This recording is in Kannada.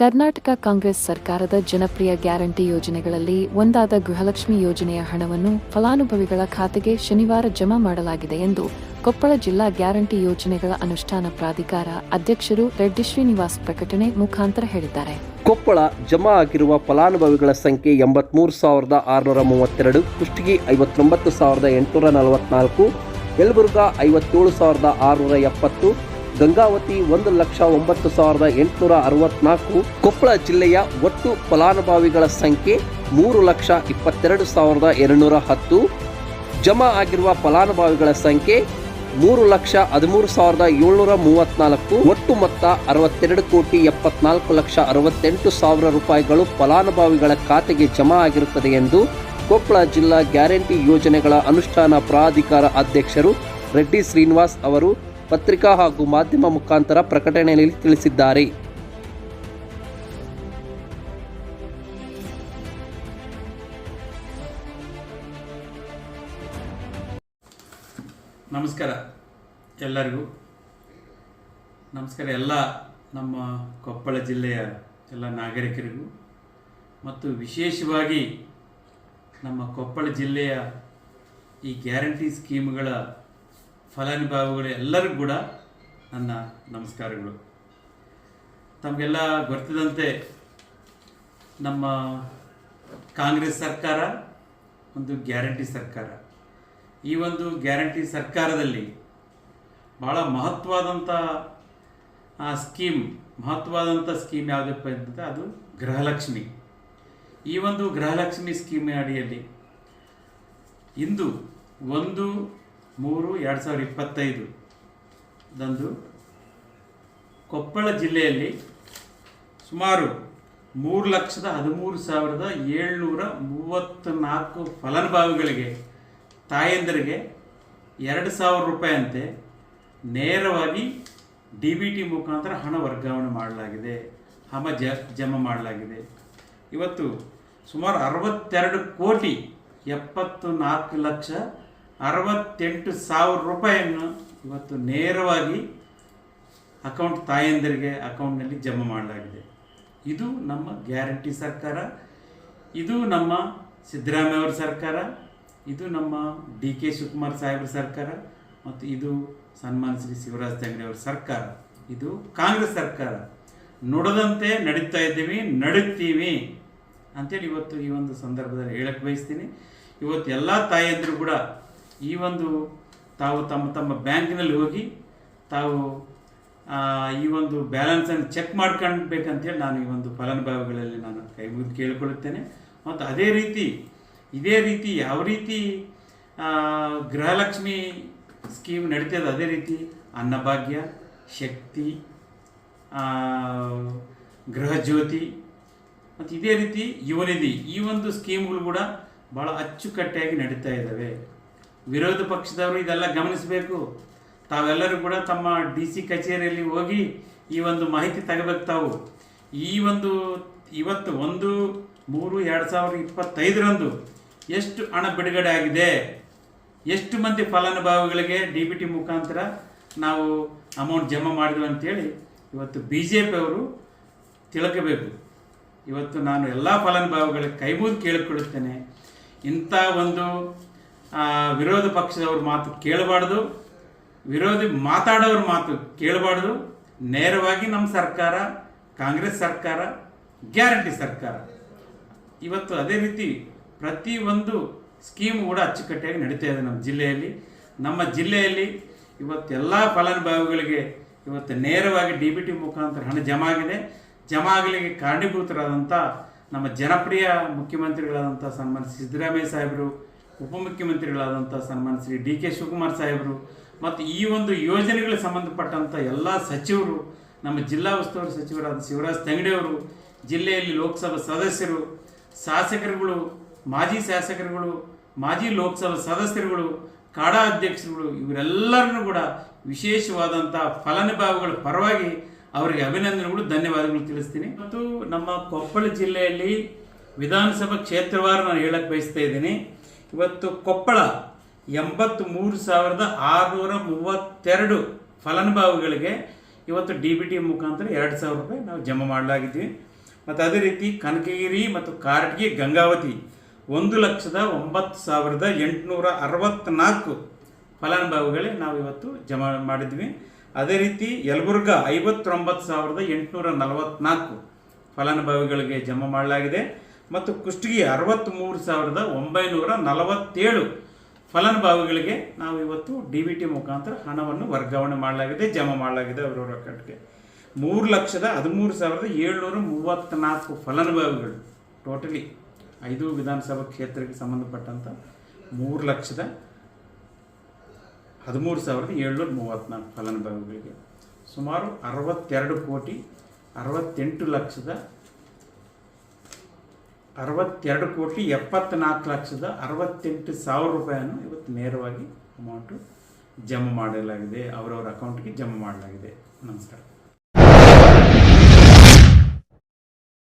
ಕರ್ನಾಟಕ ಕಾಂಗ್ರೆಸ್ ಸರ್ಕಾರದ ಜನಪ್ರಿಯ ಗ್ಯಾರಂಟಿ ಯೋಜನೆಗಳಲ್ಲಿ ಒಂದಾದ ಗೃಹಲಕ್ಷ್ಮಿ ಯೋಜನೆಯ ಹಣವನ್ನು ಫಲಾನುಭವಿಗಳ ಖಾತೆಗೆ ಶನಿವಾರ ಜಮಾ ಮಾಡಲಾಗಿದೆ ಎಂದು ಕೊಪ್ಪಳ ಜಿಲ್ಲಾ ಗ್ಯಾರಂಟಿ ಯೋಜನೆಗಳ ಅನುಷ್ಠಾನ ಪ್ರಾಧಿಕಾರ ಅಧ್ಯಕ್ಷರು ರೆಡ್ಡಿ ಶ್ರೀನಿವಾಸ್ ಪ್ರಕಟಣೆ ಮುಖಾಂತರ ಹೇಳಿದ್ದಾರೆ. ಕೊಪ್ಪಳ ಜಮಾ ಆಗಿರುವ ಫಲಾನುಭವಿಗಳ ಸಂಖ್ಯೆ ಎಂಬತ್ಮೂರು ಸಾವಿರದ ಆರುನೂರ ಮೂವತ್ತೆರಡು, ಕುಷ್ಟಗಿ ಐವತ್ತೊಂಬತ್ತು ಸಾವಿರದ ಎಂಟುನೂರ ನಲವತ್ನಾಲ್ಕು, ಯಲಬುರ್ಗಾ ಐವತ್ತೇಳು ಸಾವಿರದ ಆರುನೂರ ಎಪ್ಪತ್ತು ಗಂಗಾವತಿ ಒಂದು ಲಕ್ಷ ಒಂಬತ್ತು ಸಾವಿರದ ಎಂಟುನೂರ ಅರವತ್ನಾಲ್ಕು, ಕೊಪ್ಪಳ ಜಿಲ್ಲೆಯ ಒಟ್ಟು ಫಲಾನುಭವಿಗಳ ಸಂಖ್ಯೆ ಮೂರು ಲಕ್ಷ ಇಪ್ಪತ್ತೆರಡು ಸಾವಿರದ ಎರಡುನೂರ ಹತ್ತು. ಜಮಾ ಆಗಿರುವ ಫಲಾನುಭವಿಗಳ ಸಂಖ್ಯೆ ಮೂರು ಲಕ್ಷ ಹದಿಮೂರು ಸಾವಿರದ ಏಳ್ನೂರ ಮೂವತ್ನಾಲ್ಕು. ಒಟ್ಟು ಮೊತ್ತ ಅರವತ್ತೆರಡು ಕೋಟಿ ಎಪ್ಪತ್ನಾಲ್ಕು ಲಕ್ಷ ಅರವತ್ತೆಂಟು ಸಾವಿರ ರೂಪಾಯಿಗಳು ಫಲಾನುಭವಿಗಳ ಖಾತೆಗೆ ಜಮಾ ಆಗಿರುತ್ತದೆ ಎಂದು ಕೊಪ್ಪಳ ಜಿಲ್ಲಾ ಗ್ಯಾರಂಟಿ ಯೋಜನೆಗಳ ಅನುಷ್ಠಾನ ಪ್ರಾಧಿಕಾರ ಅಧ್ಯಕ್ಷರು ರೆಡ್ಡಿ ಶ್ರೀನಿವಾಸ್ ಅವರು ಪತ್ರಿಕಾ ಹಾಗೂ ಮಾಧ್ಯಮ ಮುಖಾಂತರ ಪ್ರಕಟಣೆಯಲ್ಲಿ ತಿಳಿಸಿದ್ದಾರೆ. ನಮಸ್ಕಾರ ಎಲ್ಲರಿಗೂ. ನಮಸ್ಕಾರ ಎಲ್ಲ ನಮ್ಮ ಕೊಪ್ಪಳ ಜಿಲ್ಲೆಯ ಎಲ್ಲ ನಾಗರಿಕರಿಗೂ. ಮತ್ತು ವಿಶೇಷವಾಗಿ ನಮ್ಮ ಕೊಪ್ಪಳ ಜಿಲ್ಲೆಯ ಈ ಗ್ಯಾರಂಟಿ ಸ್ಕೀಮ್ಗಳ ಫಲಾನುಭವಿಗಳು ಎಲ್ಲರಿಗೂ ಕೂಡ ನನ್ನ ನಮಸ್ಕಾರಗಳು. ತಮಗೆಲ್ಲ ಗೊತ್ತಿದಂತೆ ನಮ್ಮ ಕಾಂಗ್ರೆಸ್ ಸರ್ಕಾರ ಒಂದು ಗ್ಯಾರಂಟಿ ಸರ್ಕಾರ. ಈ ಒಂದು ಗ್ಯಾರಂಟಿ ಸರ್ಕಾರದಲ್ಲಿ ಭಾಳ ಮಹತ್ವವಾದಂಥ ಸ್ಕೀಮ್ ಮಹತ್ವವಾದಂಥ ಸ್ಕೀಮ್ ಯಾವುದಪ್ಪ ಅಂತಂದರೆ ಅದು ಗೃಹಲಕ್ಷ್ಮಿ. ಈ ಒಂದು ಗೃಹಲಕ್ಷ್ಮಿ ಸ್ಕೀಮ್ ಅಡಿಯಲ್ಲಿ ಇಂದು ಒಂದು ಮೂರು, ಎರಡು ಸಾವಿರದ ಇಪ್ಪತ್ತೈದು. ದಂದು ಕೊಪ್ಪಳ ಜಿಲ್ಲೆಯಲ್ಲಿ ಸುಮಾರು ಮೂರು ಲಕ್ಷದ ಹದಿಮೂರು ಸಾವಿರದ ಏಳ್ನೂರ ಮೂವತ್ತ್ನಾಲ್ಕು ಫಲಾನುಭವಿಗಳಿಗೆ, ತಾಯಂದರಿಗೆ ಎರಡು ಸಾವಿರ ರೂಪಾಯಿಯಂತೆ ನೇರವಾಗಿ ಡಿ ಬಿ ಟಿ ಮುಖಾಂತರ ಹಣ ವರ್ಗಾವಣೆ ಮಾಡಲಾಗಿದೆ. ಹಮ ಜ, ಜಮಾ ಮಾಡಲಾಗಿದೆ. ಇವತ್ತು ಸುಮಾರು ಅರವತ್ತೆರಡು ಕೋಟಿ ಎಪ್ಪತ್ತು ನಾಲ್ಕು ಲಕ್ಷ ಅರವತ್ತೆಂಟು ಸಾವಿರ ರೂಪಾಯಿಯನ್ನು ಇವತ್ತು ನೇರವಾಗಿ ಅಕೌಂಟ್ ತಾಯಂದಿರಿಗೆ ಅಕೌಂಟ್ನಲ್ಲಿ ಜಮಾ ಮಾಡಲಾಗಿದೆ. ಇದು ನಮ್ಮ ಗ್ಯಾರಂಟಿ ಸರ್ಕಾರ, ಇದು ನಮ್ಮ ಸಿದ್ದರಾಮಯ್ಯ ಅವರ ಸರ್ಕಾರ, ಇದು ನಮ್ಮ ಡಿ ಕೆ ಶಿವಕುಮಾರ್ ಸಾಹೇಬ್ರ ಸರ್ಕಾರ, ಮತ್ತು ಇದು ಸನ್ಮಾನ್ ಶ್ರೀ ಶಿವರಾಜ್ ತಂಗಡಿ ಅವರ ಸರ್ಕಾರ. ಇದು ಕಾಂಗ್ರೆಸ್ ಸರ್ಕಾರ. ನುಡದಂತೆ ನಡೀತಾ ಇದ್ದೀವಿ ನಡುತ್ತೀವಿ ಅಂತೇಳಿ ಇವತ್ತು ಈ ಒಂದು ಸಂದರ್ಭದಲ್ಲಿ ಹೇಳಕ್ಕೆ ಬಯಸ್ತೀನಿ. ಇವತ್ತು ಎಲ್ಲ ತಾಯಂದಿರು ಕೂಡ ಈ ಒಂದು ತಾವು ತಮ್ಮ ತಮ್ಮ ಬ್ಯಾಂಕಿನಲ್ಲಿ ಹೋಗಿ ತಾವು ಈ ಒಂದು ಬ್ಯಾಲೆನ್ಸನ್ನು ಚೆಕ್ ಮಾಡ್ಕೊಳ್ಬೇಕಂತೇಳಿ ನಾನು ಈ ಒಂದು ಫಲಾನುಭವಿಗಳಲ್ಲಿ ನಾನು ಕೈ ಮುಗಿದು ಕೇಳಿಕೊಳ್ಳುತ್ತೇನೆ. ಮತ್ತು ಅದೇ ರೀತಿ, ಇದೇ ರೀತಿ ಯಾವ ರೀತಿ ಗೃಹಲಕ್ಷ್ಮಿ ಸ್ಕೀಮ್ ನಡೀತದೆ, ಅದೇ ರೀತಿ ಅನ್ನಭಾಗ್ಯ, ಶಕ್ತಿ ಗೃಹಜ್ಯೋತಿ, ಮತ್ತು ಇದೇ ರೀತಿ ಯುವನಿಧಿ ಈ ಒಂದು ಸ್ಕೀಮ್ಗಳು ಕೂಡ ಭಾಳ ಅಚ್ಚುಕಟ್ಟಾಗಿ ನಡೀತಾ ಇದ್ದಾವೆ. ವಿರೋಧ ಪಕ್ಷದವರು ಇದೆಲ್ಲ ಗಮನಿಸಬೇಕು. ತಾವೆಲ್ಲರೂ ಕೂಡ ತಮ್ಮ ಡಿ ಸಿ ಕಚೇರಿಯಲ್ಲಿ ಹೋಗಿ ಈ ಒಂದು ಮಾಹಿತಿ ತಗಬೇಕು ತಾವು ಈ ಒಂದು ಇವತ್ತು ಒಂದು, ಮೂರು, ಎರಡು ಸಾವಿರದ ಇಪ್ಪತ್ತೈದರಂದು ಎಷ್ಟು ಹಣ ಬಿಡುಗಡೆ ಆಗಿದೆ? ಎಷ್ಟು ಮಂದಿ ಫಲಾನುಭವಿಗಳಿಗೆ ಡಿ ಬಿ ಟಿ ಮುಖಾಂತರ ನಾವು ಅಮೌಂಟ್ ಜಮಾ ಮಾಡಿದ್ವಿ ಅಂತೇಳಿ ಇವತ್ತು ಬಿ ಜೆ ಪಿಯವರು ತಿಳ್ಕೋಬೇಕು. ಇವತ್ತು ನಾನು ಎಲ್ಲ ಫಲಾನುಭವಿಗಳಿಗೆ ಕೈಮೂದು ಕೇಳಿಕೊಳ್ಳುತ್ತೇನೆ. ಇಂಥ ಒಂದು ವಿರೋಧ ಪಕ್ಷದವ್ರ ಮಾತು ಕೇಳಬಾರ್ದು. ವಿರೋಧಿ ಮಾತಾಡೋರ ಮಾತು ಕೇಳಬಾರ್ದು. ನೇರವಾಗಿ ನಮ್ಮ ಸರ್ಕಾರ, ಕಾಂಗ್ರೆಸ್ ಸರ್ಕಾರ, ಗ್ಯಾರಂಟಿ ಸರ್ಕಾರ. ಇವತ್ತು ಅದೇ ರೀತಿ ಪ್ರತಿ ಒಂದು ಸ್ಕೀಮ್ ಕೂಡ ಅಚ್ಚುಕಟ್ಟಾಗಿ ನಡೀತಾ ಇದೆ ನಮ್ಮ ಜಿಲ್ಲೆಯಲ್ಲಿ. ನಮ್ಮ ಜಿಲ್ಲೆಯಲ್ಲಿ ಇವತ್ತು ಎಲ್ಲ ಫಲಾನುಭವಿಗಳಿಗೆ ಇವತ್ತು ನೇರವಾಗಿ ಡಿ ಬಿ ಟಿ ಮುಖಾಂತರ ಹಣ ಜಮಾ ಆಗಿದೆ. ಜಮಾ ಆಗಲಿಕ್ಕೆ ಕಾರಣೀಭೂತರಾದಂಥ ನಮ್ಮ ಜನಪ್ರಿಯ ಮುಖ್ಯಮಂತ್ರಿಗಳಾದಂಥ ಸನ್ಮಾನ ಸಿದ್ದರಾಮಯ್ಯ ಸಾಹೇಬರು ಉಪಮುಖ್ಯಮಂತ್ರಿಗಳಾದಂಥ ಸನ್ಮಾನ ಶ್ರೀ ಡಿ ಕೆ ಶಿವಕುಮಾರ್ ಸಾಹೇಬರು ಮತ್ತು ಈ ಒಂದು ಯೋಜನೆಗಳಿಗೆ ಸಂಬಂಧಪಟ್ಟಂಥ ಎಲ್ಲ ಸಚಿವರು, ನಮ್ಮ ಜಿಲ್ಲಾ ಉಸ್ತುವಾರಿ ಸಚಿವರಾದ ಶಿವರಾಜ್ ತಂಗಡಿಯವರು ಜಿಲ್ಲೆಯಲ್ಲಿ ಲೋಕಸಭಾ ಸದಸ್ಯರು, ಶಾಸಕರುಗಳು, ಮಾಜಿ ಶಾಸಕರುಗಳು, ಮಾಜಿ ಲೋಕಸಭಾ ಸದಸ್ಯರುಗಳು, ಕಾಡಾ ಅಧ್ಯಕ್ಷರುಗಳು, ಇವರೆಲ್ಲರನ್ನು ಕೂಡ ವಿಶೇಷವಾದಂಥ ಫಲಾನುಭವಿಗಳ ಪರವಾಗಿ ಅವರಿಗೆ ಅಭಿನಂದನೆಗಳು, ಧನ್ಯವಾದಗಳು ತಿಳಿಸ್ತೀನಿ. ಮತ್ತು ನಮ್ಮ ಕೊಪ್ಪಳ ಜಿಲ್ಲೆಯಲ್ಲಿ ವಿಧಾನಸಭಾ ಕ್ಷೇತ್ರವಾರು ನಾನು ಹೇಳಕ್ಕೆ ಬಯಸ್ತಾ ಇದ್ದೀನಿ. ಇವತ್ತು ಕೊಪ್ಪಳ ಎಂಬತ್ತ್ ಮೂರು ಸಾವಿರದ ಆರುನೂರ ಮೂವತ್ತೆರಡು ಫಲಾನುಭವಿಗಳಿಗೆ ಇವತ್ತು ಡಿ ಬಿ ಟಿ ಮುಖಾಂತರ ಎರಡು ಸಾವಿರ ರೂಪಾಯಿ ನಾವು ಜಮಾ ಮಾಡಲಾಗಿದ್ದೀವಿ ಮತ್ತು ಅದೇ ರೀತಿ ಕನಕಗಿರಿ ಮತ್ತು ಕಾರಟಗಿ ಗಂಗಾವತಿ ಒಂದು ಲಕ್ಷದ ಒಂಬತ್ತು ಸಾವಿರದ ಎಂಟುನೂರ ಅರವತ್ತ್ನಾಲ್ಕು ಫಲಾನುಭವಿಗಳೇ ನಾವು ಇವತ್ತು ಜಮಾ ಮಾಡಿದ್ವಿ. ಅದೇ ರೀತಿ ಯಲಬುರ್ಗ ಐವತ್ತೊಂಬತ್ತು ಸಾವಿರದ ಎಂಟುನೂರ ನಲವತ್ತ್ನಾಲ್ಕು ಫಲಾನುಭವಿಗಳಿಗೆ ಜಮಾ ಮಾಡಲಾಗಿದೆ. ಮತ್ತು ಕುಷ್ಟಗಿ ಅರವತ್ತ್ಮೂರು ಸಾವಿರದ ಒಂಬೈನೂರ ನಲವತ್ತೇಳು ಫಲಾನುಭವಿಗಳಿಗೆ ನಾವು ಇವತ್ತು ಡಿ ಬಿ ಟಿ ಮುಖಾಂತರ ಹಣವನ್ನು ವರ್ಗಾವಣೆ ಮಾಡಲಾಗಿದೆ, ಜಮಾ ಮಾಡಲಾಗಿದೆ ಅವರವರ ಅಕೌಂಟ್ಗೆ. ಮೂರು ಲಕ್ಷದ ಹದಿಮೂರು ಸಾವಿರದ ಏಳ್ನೂರ ಮೂವತ್ತ್ನಾಲ್ಕು ಫಲಾನುಭವಿಗಳು ಟೋಟಲಿ ಐದು ವಿಧಾನಸಭಾ ಕ್ಷೇತ್ರಕ್ಕೆ ಸಂಬಂಧಪಟ್ಟಂಥ ಮೂರು ಲಕ್ಷದ ಹದಿಮೂರು ಸಾವಿರದ ಏಳ್ನೂರ ಮೂವತ್ತ್ನಾಲ್ಕು ಫಲಾನುಭವಿಗಳಿಗೆ ಸುಮಾರು ಅರವತ್ತೆರಡು ಕೋಟಿ ಅರವತ್ತೆಂಟು ಲಕ್ಷದ ಅರವತ್ತೆರಡು ಕೋಟಿ ಎಪ್ಪತ್ನಾಲ್ಕು ಲಕ್ಷದ ಅರವತ್ತೆಂಟು ಸಾವಿರ ರೂಪಾಯಿಯನ್ನು ಇವತ್ತು ನೇರವಾಗಿ ಅಮೌಂಟು ಜಮಾ ಮಾಡಲಾಗಿದೆ. ಅವರವರ ಅಕೌಂಟ್ಗೆ ಜಮಾ ಮಾಡಲಾಗಿದೆ. ನಮಸ್ಕಾರ.